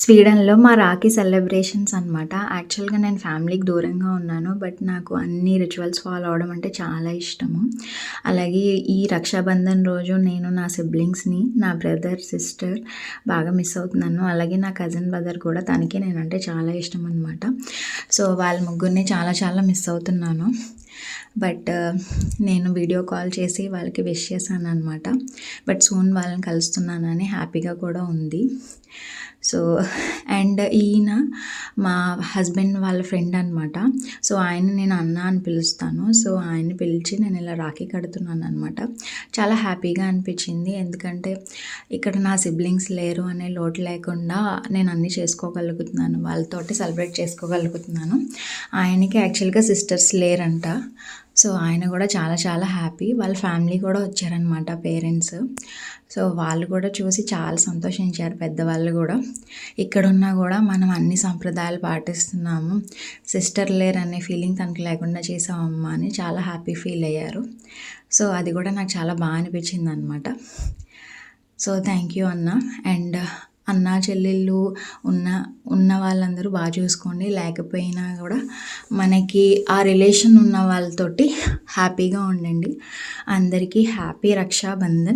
స్వీడన్‌లో మా రాఖీ సెలబ్రేషన్స్ అనమాట. యాక్చువల్‌గా నేను ఫ్యామిలీకి దూరంగా ఉన్నాను. బట్ నాకు అన్ని రిచువల్స్ ఫాలో అవ్వడం అంటే చాలా ఇష్టము. అలాగే ఈ రక్షాబంధన్ రోజు నేను నా సిబ్లింగ్స్‌ని, నా బ్రదర్, సిస్టర్ బాగా మిస్ అవుతున్నాను. అలాగే నా కజిన్ బ్రదర్ కూడా తనకి నేనంటే చాలా ఇష్టం అనమాట. సో, వాళ్ళ ముగ్గురిని చాలా చాలా మిస్ అవుతున్నాను. బట్ uh, నేను వీడియో కాల్ చేసి వాళ్ళకి విష్ చేశాననమాట. బట్ సూన్ వాళ్ళని కలుస్తున్నానని హ్యాపీగా కూడా ఉంది. సో అండ్ ఈయన మా హస్బెండ్ వాళ్ళ ఫ్రెండ్ అనమాట. సో, ఆయన నేను అన్న అని పిలుస్తాను. సో, ఆయన్ని పిలిచి నేను ఇలా రాఖీ కడుతున్నాను అనమాట. చాలా హ్యాపీగా అనిపించింది. ఎందుకంటే ఇక్కడ నా సిబ్లింగ్స్ లేరు అనే లోటు లేకుండా నేను అన్నీ చేసుకోగలుగుతున్నాను. వాళ్ళతోటి సెలబ్రేట్ చేసుకోగలుగుతున్నాను. ఆయనకి యాక్చువల్‌గా సిస్టర్స్ లేరంట. సో, ఆయన కూడా చాలా చాలా హ్యాపీ. వాళ్ళ ఫ్యామిలీ కూడా వచ్చారనమాట పేరెంట్స్. సో, వాళ్ళు కూడా చూసి చాలా సంతోషించారు పెద్దవాళ్ళు కూడా. ఇక్కడున్నా కూడా మనం అన్ని సంప్రదాయాలు పాటిస్తున్నాము. సిస్టర్ లేరనే ఫీలింగ్ తనకు లేకుండా చేసామమ్మా అని చాలా హ్యాపీ ఫీల్ అయ్యారు. సో, అది కూడా నాకు చాలా బాగా అనిపించింది అనమాట సో, థ్యాంక్ యూ అన్న. అండ్ అన్నా, చెల్లెళ్ళు ఉన్న ఉన్న వాళ్ళందరూ బాగా చూసుకోండి. లేకపోయినా కూడా మనకి ఆ రిలేషన్ ఉన్న వాళ్ళతోటి హ్యాపీగా ఉండండి. అందరికీ హ్యాపీ రక్షాబంధన్.